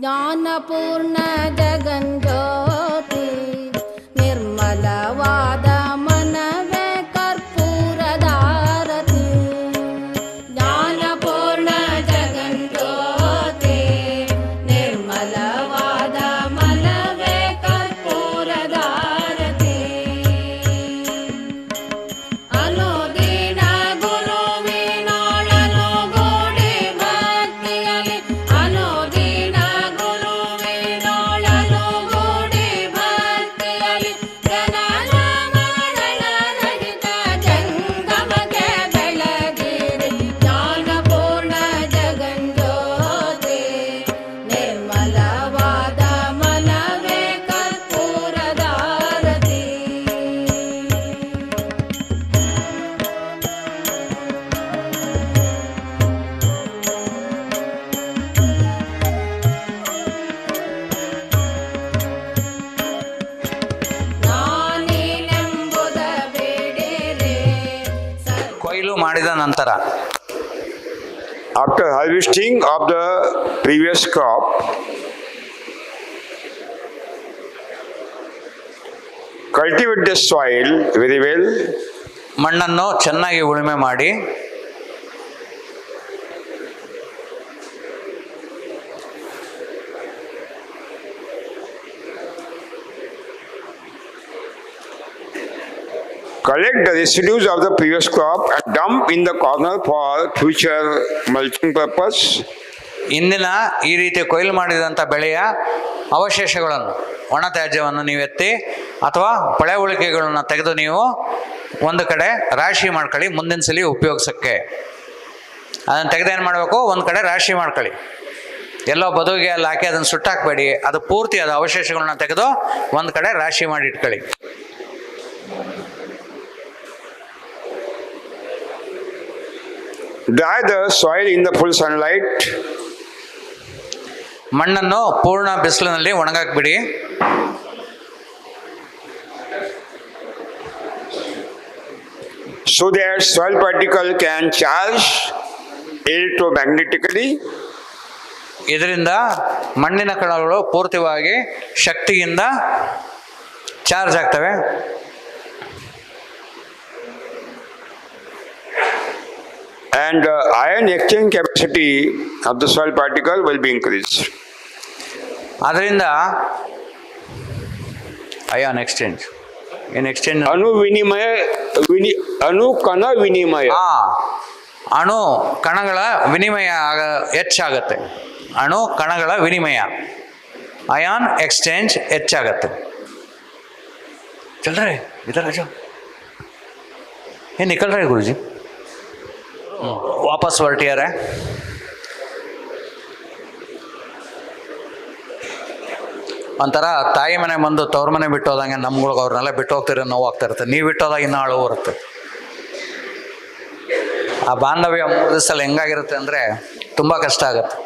ஞான ನಂತರ. After harvesting of the previous crop cultivate the soil very well ಮಣ್ಣನ್ನು ಚೆನ್ನಾಗಿ ಉಳುಮೆ ಮಾಡಿ collect the residues of the previous crop and dump in the corner for future mulching purpose. ಇಂದಿನ ಈ ರೀತಿ ಕೊಯ್ಲು ಮಾಡಿದಂಥ ಬೆಳೆಯ ಅವಶೇಷಗಳನ್ನು, ಒಣ ತ್ಯಾಜ್ಯವನ್ನು ಎತ್ತಿ ಅಥವಾ ಪಳೆ ಉಳಿಕೆಗಳನ್ನು ತೆಗೆದು ನೀವು ಒಂದು ಕಡೆ ರಾಶಿ ಮಾಡ್ಕೊಳ್ಳಿ, ಮುಂದಿನ ಸಲ ಉಪಯೋಗಿಸೋಕ್ಕೆ. ಅದನ್ನು ತೆಗೆದು ಏನು ಮಾಡಬೇಕು? ಒಂದು ಕಡೆ ರಾಶಿ ಮಾಡ್ಕೊಳ್ಳಿ. ಎಲ್ಲೋ ಬದುಗೆ ಅಲ್ಲಿ ಹಾಕಿ ಅದನ್ನು ಸುಟ್ಟಾಕಬೇಡಿ. ಅದು ಪೂರ್ತಿ ಅದು ಅವಶೇಷಗಳನ್ನ ತೆಗೆದು ಒಂದು ಕಡೆ ರಾಶಿ ಮಾಡಿ ಇಟ್ಕೊಳ್ಳಿ. Dry the soil in the full sunlight ಮಣ್ಣನ್ನು ಪೂರ್ಣ ಬಿಸಿಲಿನಲ್ಲಿ ಒಣಗಾಕ್ಬಿಡಿ. So that soil particle can charge electromagnetically ಇದರಿಂದ ಮಣ್ಣಿನ ಕಣಗಳು ಪೂರ್ತಿವಾಗಿ ಶಕ್ತಿಯಿಂದ ಚಾರ್ಜ್ ಆಗ್ತವೆ. And uh, ion exchange capacity of the soil particle will be increased. ಅದರಿಂದ ಅಯಾನ್ ಎಕ್ಸ್ಚೇಂಜ್ ಏನು ಎಕ್ಸ್ಚೇಂಜ್ ಅಣು ವಿನಿಮಯ ವಿನಿ ಅಣು ಕಣ ವಿನಿಮಯ. ಅಣು ಕಣಗಳ ವಿನಿಮಯ ಆಗ ಹೆಚ್ಚಾಗತ್ತೆ. ಅಣು ಕಣಗಳ ವಿನಿಮಯ. ಅಯಾನ್ ಎಕ್ಸ್ಚೇಂಜ್ ಹೆಚ್ಚಾಗತ್ತೆ. ಚಲ್ ರೇ ಇದರ ಏನು ಏ ಗುರುಜಿ? ವಾಪಸ್ ಹೊರಟಿಯಾರೆ ಒಂಥರ ತಾಯಿ ಮನೆ ಬಂದು ತವ್ರ ಮನೆ ಬಿಟ್ಟು ಹೋದಂಗೆ ನಮ್ಗಳಿಗೆ ಅವ್ರನ್ನೆಲ್ಲ ಬಿಟ್ಟು ಹೋಗ್ತಿರೋ ನೋವು ಆಗ್ತಾ ಇರುತ್ತೆ. ನೀವು ಬಿಟ್ಟು ಹೋದಾಗ ಇನ್ನೂ ಅಳು ಬರುತ್ತೆ ಆ ಬಾಂಧವ್ಯ ಮೂರು ಹೆಂಗಾಗಿರುತ್ತೆ ಅಂದರೆ ತುಂಬ ಕಷ್ಟ ಆಗುತ್ತೆ.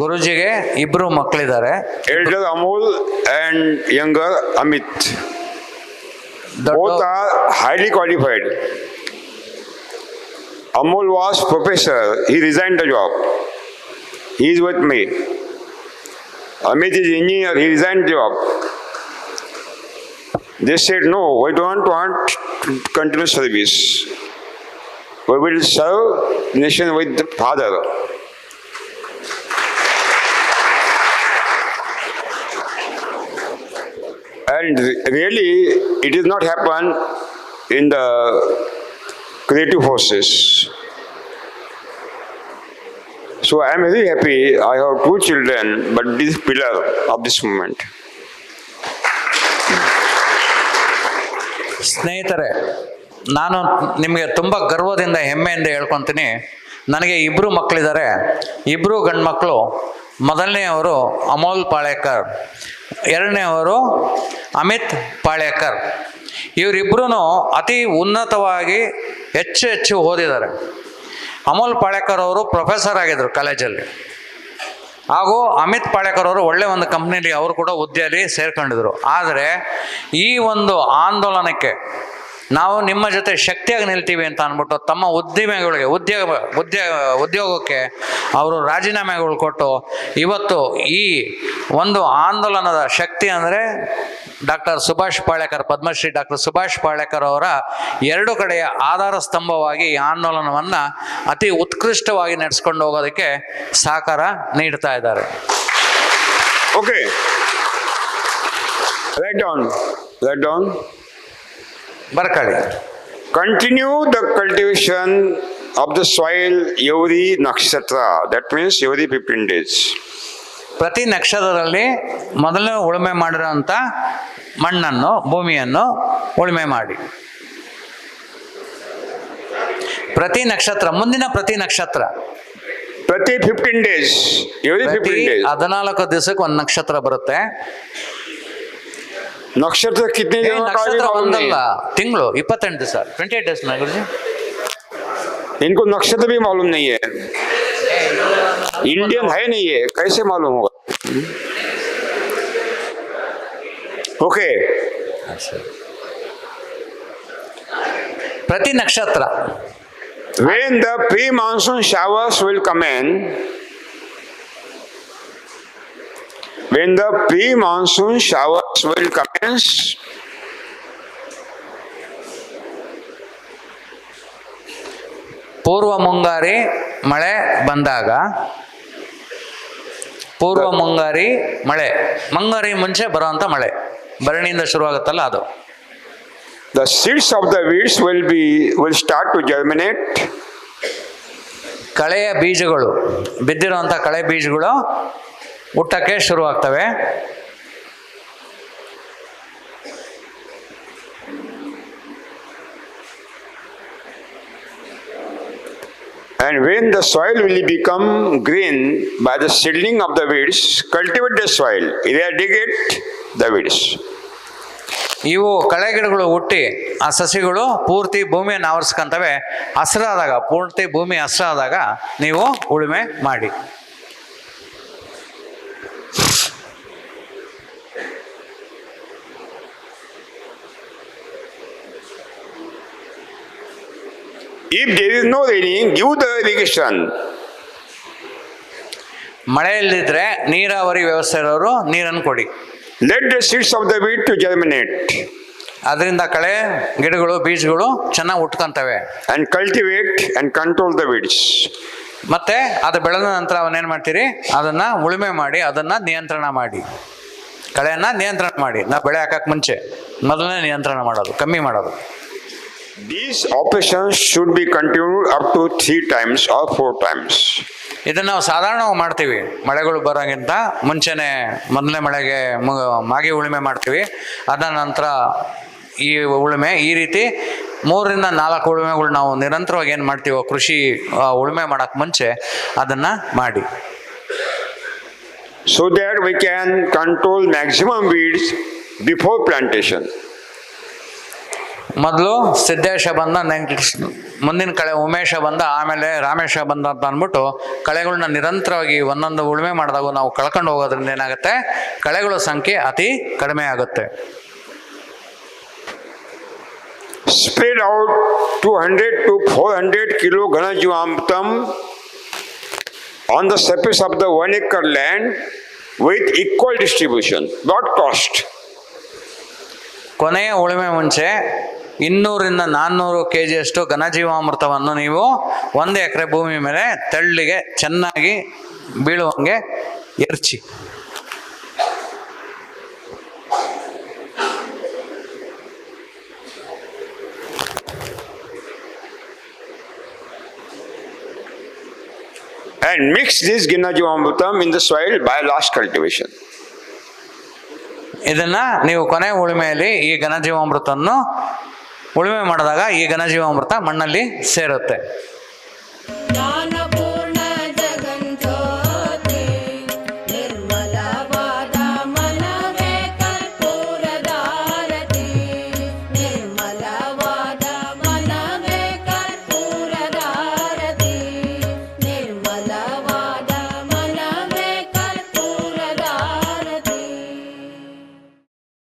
ಗುರುಜಿಗೆ ಇಬ್ಬರು ಮಕ್ಕಳಿದ್ದಾರೆ elder Amol and younger Amit. Both are highly qualified. Amol was professor. He resigned the job. He is with me. Amit is engineer. He resigned the job. They said, no, we don't want to continue service. We will serve nation with the father. And really, it is not happen in the creative forces. So I am very happy. I have two children, but this pillar of this movement. ಸ್ನೇಹಿತರೆ ನಾನು ನಿಮಗೆ ತುಂಬ ಗರ್ವದಿಂದ ಹೆಮ್ಮೆಯಿಂದ ಹೇಳ್ಕೊತೀನಿ ನನಗೆ ಇಬ್ಬರು ಮಕ್ಕಳಿದ್ದಾರೆ ಇಬ್ಬರು ಗಂಡು ಮಕ್ಕಳು ಮೊದಲನೆಯವರು ಅಮೋಲ್ ಪಾಳೇಕರ್ ಎರಡನೆಯವರು ಅಮಿತ್ ಪಾಳೇಕರ್ ಇವರಿಬ್ಬರೂ ಅತಿ ಉನ್ನತವಾಗಿ ಹೆಚ್ಚು ಹೆಚ್ಚು ಓದಿದ್ದಾರೆ. ಅಮೋಲ್ ಪಾಳೇಕರ್ ಅವರು ಪ್ರೊಫೆಸರ್ ಆಗಿದ್ರು ಕಾಲೇಜಲ್ಲಿ. ಹಾಗೂ ಅಮಿತ್ ಪಾಳೇಕರ್ ಅವರು ಒಳ್ಳೆ ಒಂದು ಕಂಪ್ನಿಲಿ ಅವರು ಕೂಡ ಹುದ್ದೆಯಲ್ಲಿ ಸೇರ್ಕೊಂಡಿದ್ರು. ಆದರೆ ಈ ಒಂದು ಆಂದೋಲನಕ್ಕೆ ನಾವು ನಿಮ್ಮ ಜೊತೆ ಶಕ್ತಿಯಾಗಿ ನಿಲ್ತೀವಿ ಅಂತ ಅಂದ್ಬಿಟ್ಟು ತಮ್ಮ ಉದ್ದಿಮೆಗಳಿಗೆ, ಉದ್ಯೋಗ ಉದ್ಯೋಗ ಉದ್ಯೋಗಕ್ಕೆ ಅವರು ರಾಜೀನಾಮೆಗಳು ಕೊಟ್ಟು ಇವತ್ತು ಈ ಒಂದು ಆಂದೋಲನದ ಶಕ್ತಿ ಅಂದರೆ ಡಾಕ್ಟರ್ ಸುಭಾಷ್ ಪಾಳೇಕರ್, ಪದ್ಮಶ್ರೀ ಡಾಕ್ಟರ್ ಸುಭಾಷ್ ಪಾಳೇಕರ್ ಅವರ ಎರಡು ಕಡೆಯ ಆಧಾರ ಸ್ತಂಭವಾಗಿ ಈ ಆಂದೋಲನವನ್ನು ಅತಿ ಉತ್ಕೃಷ್ಟವಾಗಿ ನಡೆಸ್ಕೊಂಡು ಹೋಗೋದಕ್ಕೆ ಸಹಕಾರ ನೀಡ್ತಾ ಇದ್ದಾರೆ. Okay write on write down. ಬರ್ಕೊಳ್ಳಿ continue the cultivation of the soil every ನಕ್ಷತ್ರ ದಟ್ ಮೀನ್ಸ್ every 15 days. ಪ್ರತಿ ನಕ್ಷತ್ರದಲ್ಲಿ ಮೊದಲು ಉಳುಮೆ ಮಾಡಿರೋಂಥ ಮಣ್ಣನ್ನು ಭೂಮಿಯನ್ನು ಉಳುಮೆ ಮಾಡಿ. ಪ್ರತಿ ನಕ್ಷತ್ರ ಮುಂದಿನ ಪ್ರತಿ ನಕ್ಷತ್ರ. ಪ್ರತಿ 15 ಡೇಸ್ 15 ಡೇಸ್ ಹದಿನಾಲ್ಕು ದಿವಸಕ್ಕೆ ಒಂದು ನಕ್ಷತ್ರ ಬರುತ್ತೆ. नक्षत्र कितने ಏ, दिनों का भी ನಕ್ಷತ್ರ मालूम नहीं ಒಂದಲ್ಲ है। ತಿಂಗಳು ಇಪ್ಪತ್ತೆಂಟು ದಿವಸ ಟ್ವೆಂಟಿ ಏಟ್ ಡೇಸ್ ಗುರುಜಿ इनको नक्षत्र भी मालूम नहीं है इंडियन है नहीं है कैसे मालूम होगा ओके ಪ್ರತಿ ನಕ್ಷತ್ರ when the pre-monsoon showers will come in when the pre-monsoon showers will commence ಪೂರ್ವ ಮುಂಗಾರಿ ಮಳೆ ಬಂದಾಗ ಪೂರ್ವ ಮುಂಗಾರಿ ಮಳೆ ಮುಂಗಾರಿ ಮುಂಚೆ ಬರುವಂತ ಮಳೆ ಭರಣಿಯಿಂದ ಶುರುವಾಗುತ್ತಲ್ಲ ಅದು the seeds of the weeds will be will start to germinate ಕಳೆಯ ಬೀಜಗಳು ಬಿದ್ದಿರುವಂಥ ಕಳೆ ಬೀಜಗಳು ಹುಟ್ಟಕ್ಕೆ ಶುರುವಾಗ್ತವೆ and when the soil will become green by the seedling of the weeds cultivate the soil eradicate the weeds ಇವು ಕಳೆ ಗಿಡಗಳು ಹುಟ್ಟಿ ಆ ಸಸಿಗಳು ಪೂರ್ತಿ ಭೂಮಿಯನ್ನು ಆವರಿಸ್ಕೊಂತವೆ ಹಸಿರಾದಾಗ ಪೂರ್ತಿ ಭೂಮಿ ಹಸಿರಾದಾಗ ನೀವು ಉಳುಮೆ ಮಾಡಿ if there is no raining give the irrigation. ಮಳೆ ಇಲ್ಲದಿದ್ರೆ ನೀರಾವರಿ ವ್ಯವಸ್ಥೆ ಇರೋರು ನೀರನ್ನು ಕೊಡಿ. Let the seeds of the wheat to germinate. ಅದರಿಂದ ಕಳೆ ಗಿಡಗಳು ಬೀಜಗಳು ಚೆನ್ನಾಗಿ ಉಟ್ಕೊಂತವೆ. And cultivate and control the weeds. ಮತ್ತೆ ಅದು ಬೆಳೆದ ನಂತರ ಅವನ್ನೇನು ಮಾಡ್ತೀರಿ? ಅದನ್ನ ಉಳುಮೆ ಮಾಡಿ ಅದನ್ನ ನಿಯಂತ್ರಣ ಮಾಡಿ. ಕಳೆಯನ್ನ ನಿಯಂತ್ರಣ ಮಾಡಿ. ನಾವು ಬೆಳೆ ಹಾಕಕ್ ಮುಂಚೆ ಮೊದಲನೇ ನಿಯಂತ್ರಣ ಮಾಡೋದು ಕಮ್ಮಿ ಮಾಡೋದು. These operations should be continue up to three times or four times ಇದನ್ನು ನಾವು ಸಾಧಾರಣ ಮಾಡ್ತೀವಿ. ಮಳೆಗಳು ಬರೋಂಗಿಂತ ಮುಂಚೆನೆ ಮೊದಲನೇ ಮಳೆಗೆ ಮಾಗಿ ಉಳುಮೆ ಮಾಡ್ತೀವಿ. ಅದ ನಂತರ ಈ ಉಳುಮೆ ಈ ರೀತಿ ಮೂರರಿಂದ ನಾಲ್ಕು ಉಳುಮೆಗಳು ನಾವು ನಿರಂತರವಾಗಿ ಏನು ಮಾಡ್ತೀವೋ ಕೃಷಿ ಉಳುಮೆ ಮಾಡೋಕ್ಕೆ ಮುಂಚೆ ಅದನ್ನು ಮಾಡಿ. So that we can control maximum weeds before plantation ಮೊದಲು ಸಿದ್ದೇಶ ಬಂದ ನೆಕ್ಸ್ಟ್ ಮುಂದಿನ ಕಳೆ ಉಮೇಶ ಬಂದ ಆಮೇಲೆ ರಾಮೇಶ ಬಂದ ಅಂತ ಅಂದ್ಬಿಟ್ಟು ಕಳೆಗಳನ್ನ ನಿರಂತರವಾಗಿ ಒಂದೊಂದು ಉಳುಮೆ ಮಾಡಿದಾಗ ನಾವು ಕಳ್ಕೊಂಡು ಹೋಗೋದ್ರಿಂದ ಏನಾಗುತ್ತೆ? ಕಳೆಗಳ ಸಂಖ್ಯೆ ಅತಿ ಕಡಿಮೆ ಆಗುತ್ತೆ. Spread out two hundred to four hundred kilo Ghanajeevamrutham on the surface of the one acre land with equal distribution not cast ಕೊನೆಯ ಉಳುಮೆ ಮುಂಚೆ ಇನ್ನೂರಿಂದ ನಾನ್ನೂರು ಕೆ ಜಿಯಷ್ಟು ಘನಜೀವಾಮೃತವನ್ನು ನೀವು ಒಂದು ಎಕರೆ ಭೂಮಿ ಮೇಲೆ ತೆಳ್ಳಿಗೆ ಚೆನ್ನಾಗಿ ಬೀಳುವಂಗೆ ಎರಚಿ. And mix this ginajivamrutam in the soil by last cultivation. ಇದನ್ನ ನೀವು ಕೊನೆ ಉಳುಮೆಯಲ್ಲಿ ಈ ಘನಜೀವಾಮೃತವನ್ನು ಉಳುಮೆ ಮಾಡಿದಾಗ ಈ ಘನಜೀವಾಮೃತ ಮಣ್ಣಲ್ಲಿ ಸೇರುತ್ತೆ.